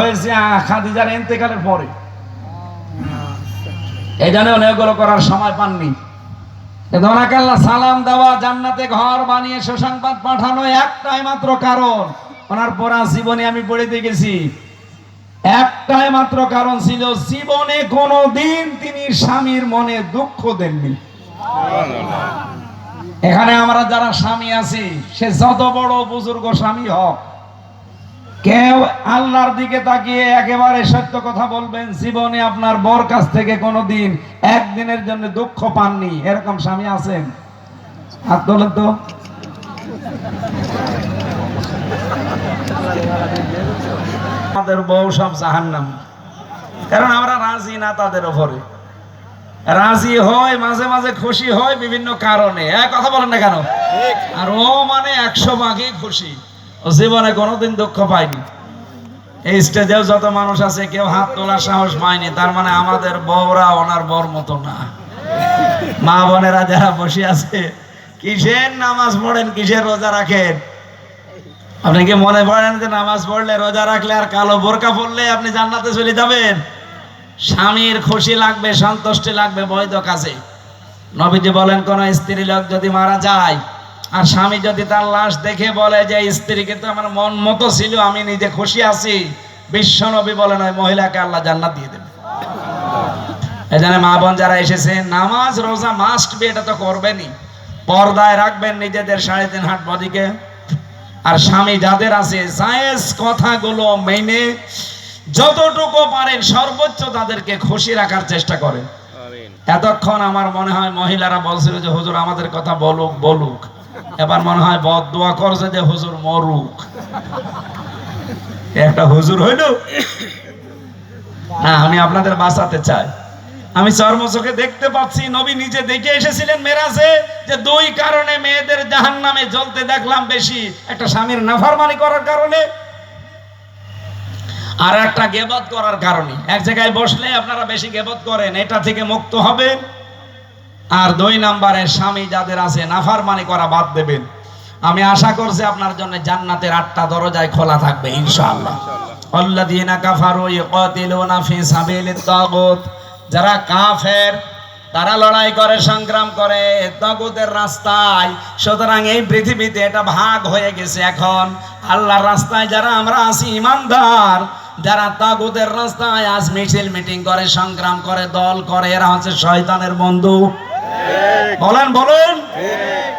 হয়েছে খাদিজার পরে। এই জন্য অনেকগুলো করার সময় পাননি। সালাম দেওয়া, জান্নাতে ঘর বানিয়ে সুসংবাদ পাঠানো একটাই মাত্র কারণ। ওনার পড়া জীবনে আমি পড়ে গেছি একটাই মাত্র কারণ ছিল, জীবনে কোনো দিন তিনি স্বামীর মনে দুঃখ দেননি। এখানে আমরা যারা স্বামী আছি, সে যত বড় বুজুর্গ স্বামী হোক কেউ আল্লাহর দিকে তাকিয়ে একেবারে সত্য কথা বলবেন জীবনে আপনার বর কাছ থেকে কোনোদিন একদিনের জন্য দুঃখ পাননি। এরকম স্বামী আছেন? হাত তোলেন তো। আমাদের বউ সব জাহান্নাম। কারণ আমরা রাজি না তাদের ওপরে রাজি হয় মাঝে মাঝে খুশি হয় বিভিন্ন কারণে। এক কথা বলেন না কেন? আর ও মানে একশো ভাগই খুশি। জীবনে কোনোদিন দুঃখ পায়নি এই স্টেজেও যত মানুষ আছে, কেউ হাত তোলার সাহস পায়নি। তার মানে আমাদের বউরা ওনার বর মতো না। মা বোনেরা যারা বসে আছে, কিসের নামাজ পড়েন, কিসের রোজা রাখেন? আপনি কি মনে পড়েন যে নামাজ পড়লে রোজা রাখলে আর কালো বোরকা পড়লে আপনি জান্নাতে চলে যাবেন? স্বামীর খুশি লাগবে, সন্তুষ্টি লাগবে বৈধ কাজে। নবীজি বলেন, কোন স্ত্রী লোক যদি মারা যায় আর স্বামী যদি তার লাশ দেখে বলে যে স্ত্রীকে তো আমার মন মতো ছিল আমি নিজে খুশি আছি। বিশ্ব নবী বলেন ওই মহিলাকে আল্লাহ জান্নাত দিয়ে দেবে। এই জন্য মা বোন যারা এসেছে নামাজ রোজা মাস্ট বি এটা তো করবেনই। পর্দায় রাখবেন নিজেদের সাড়ে তিন হাট বদিকে আর স্বামী যাদের আছে জায়েজ কথাগুলো মেনে যতটুকু পারেন সর্বোচ্চ তাদেরকে খুশি রাখার চেষ্টা করেন। এতক্ষণ আমার মনে হয় মহিলারা বলছিল যে হুজুর আমাদের কথা বলুক বলুক। এবার মনে হয় বদ দোয়া করছে যে হুজুর মরুক। একটা হুজুর হইল। না, আমি আপনাদের বাঁচাতে চাই। আমি চর্মচোখে দেখতে পাচ্ছি, নবী নিজে দেখে এসেছিলেন মেরাজে যে দুই কারণে মেয়েদের জাহান নামে জ্বলতে দেখলাম বেশি। একটা স্বামীর নাফরমানি করার কারণে আর একটা গেবত করার কারণে। এক জায়গায় বসলে আপনারা বেশি গেবত করেন, এটা থেকে মুক্ত হবেন। আর দুই নাম্বারে স্বামী যাদের আছে, নাফারমানি করা বাদ দেবেন। আমি আশা করছি আপনার জন্য জান্নাতের আটটা দরজায় খোলা থাকবে, ইনশাআল্লাহ। আল্লাযীনা কাফারু ইকাতিলুনা ফি সাবিলিত তাগুত। যারা কাফের, তারা লড়াই করে, সংগ্রাম করে, তাগুতের রাস্তায়। সুতরাং এই পৃথিবীতে এটা ভাগ হয়ে গেছে এখন। আল্লাহর রাস্তায় যারা আমরা আছি, ইমানদার, যারা তাগুতের রাস্তায় আজ মিছিল মিটিং করে, সংগ্রাম করে, দল করে, এরা হচ্ছে শয়তানের বন্ধু। বলেন, বলুন।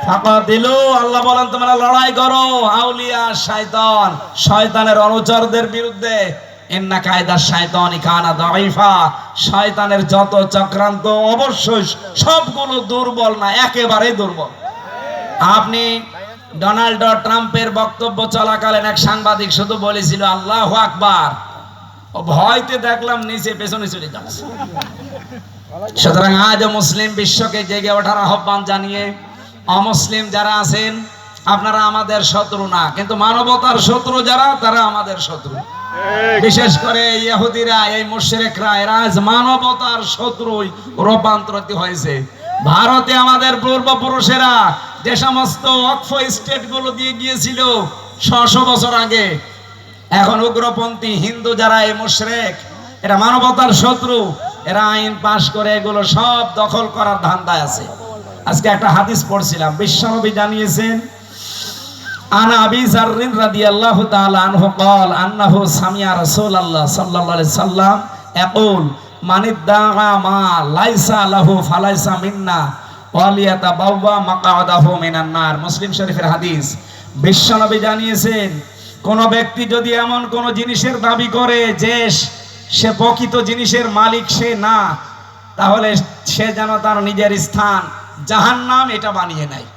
ফাঁকা দিল, আল্লাহ বলেন, তোমরা লড়াই করো। আউলিয়া শয়তান, শয়তানের অনুচরদের বিরুদ্ধে। কায়দা দাইফা শয়তানের যত চক্রান্ত, অবশ্যই সবগুলো দুর্বল না একেবারে দুর্বল। আপনি ডোনাল্ড ট্রাম্পের বক্তব্য চলাকালীন এক সাংবাদিক শুধু বলেছিল, আল্লাহ আকবার। ভয়তে দেখলাম নিচে, পেছনে চলে যাচ্ছে। সুতরাং আজ মুসলিম বিশ্বকে জেগে ওঠার আহ্বান জানিয়ে, অমুসলিম যারা আছেন, আপনারা আমাদের শত্রু না, কিন্তু মানবতার শত্রু যারা, তারা আমাদের শত্রু। বিশেষ করে ইহুদিরা, এই মুশরিকরা, এরা আজ মানবতার শত্রুই রূপান্তরিত হয়েছে। ভারতে আমাদের পূর্বপুরুষেরা যে সমস্ত অক্ষ স্টেটগুলো দিয়ে গিয়েছিল ছশো বছর আগে এখন উগ্রপন্থী হিন্দু যারা এই মুশরেক এরা মানবতার শত্রু এরা আইন পাশ করে এগুলো সব দখল করার ধান্দায় আছে আজকে একটা হাদিস পড়ছিলাম বিশ্বনবী জানিয়েছেন আনা আবি জাররিন রাদিয়াল্লাহু তাআলা আনহু قال আন্নাহু সামিয়া রাসূলুল্লাহ সাল্লাল্লাহু আলাইহি সাল্লাম ইয়াকুল মান ইদ্দাআ মা লাইসা লাহু ফালাইসা মিন্না ওয়ালিয়াতা বাওয়া মাকআদাহু মিনান নার মুসলিম শরীফের হাদিস বিশ্বনবী জানিয়েছেন কোন ব্যক্তি যদি এমন কোন জিনিসের দাবি করে যে সে প্রকৃত জিনিসের মালিক সে না তাহলে সে যেন তার নিজের স্থান জাহান্নাম এটা বানিয়ে নেয়।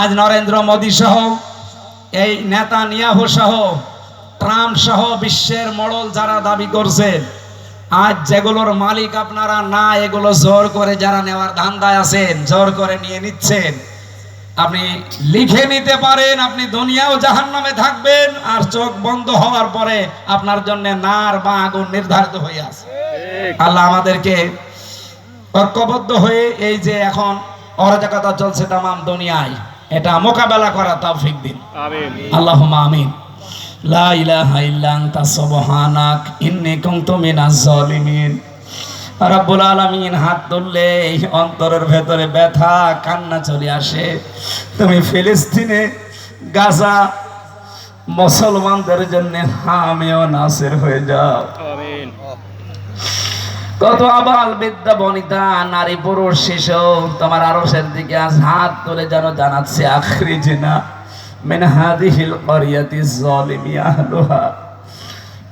আজ নরেন্দ্র মোদী সহ এই নেতা নিয়াহু সহ ট্রাম্প সহ বিশ্বের মডল যারা দাবি করছেন আজ যেগুলোর মালিক আপনারা না এগুলো জোর করে যারা নেওয়ার ধান্দায় আছেন জোর করে নিয়ে নিচ্ছেন। আপনি লিখে নিতে পারেন আপনি দুনিয়াও জাহান নামে থাকবেন আর চোখ বন্ধ হওয়ার পরে আপনার জন্য নার বা আগুন নির্ধারিত হয়ে আছে। আল্লাহ আমাদেরকে ঐক্যবদ্ধ হয়ে এই যে এখন অরাজকতা চলছে তামাম দুনিয়ায় এটা মোকাবেলা করা তৌফিক দিন। আমিন। আল্লাহ আমিন। লা ইলাহা ইল্লা আনতা সুবহানাক ইন্নী কুনতু মিনাজ জালিমিন রাব্বুল আলামিন হাত তুললে এই অন্তরের ভেতরে ব্যথা কান্না চলে আসে। তুমি ফিলিস্তিনে গাজা মুসলমানদের জন্য হামিও নাসির হয়ে যাও। কত আবাল বিদ্যা বনিতা নারী পুরুষ শিশু তোমার আরশের দিকে আজ হাত তুলে যেন জানাচ্ছে আখরি জিনা মিন হাদিহিল করিয়াতি জালিমি আহলুহা।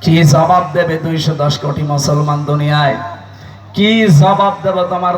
কি জবাব দেবে দুইশো দশ কোটি মুসলমান দুনিয়ায়? কি জবাব দেবে তোমার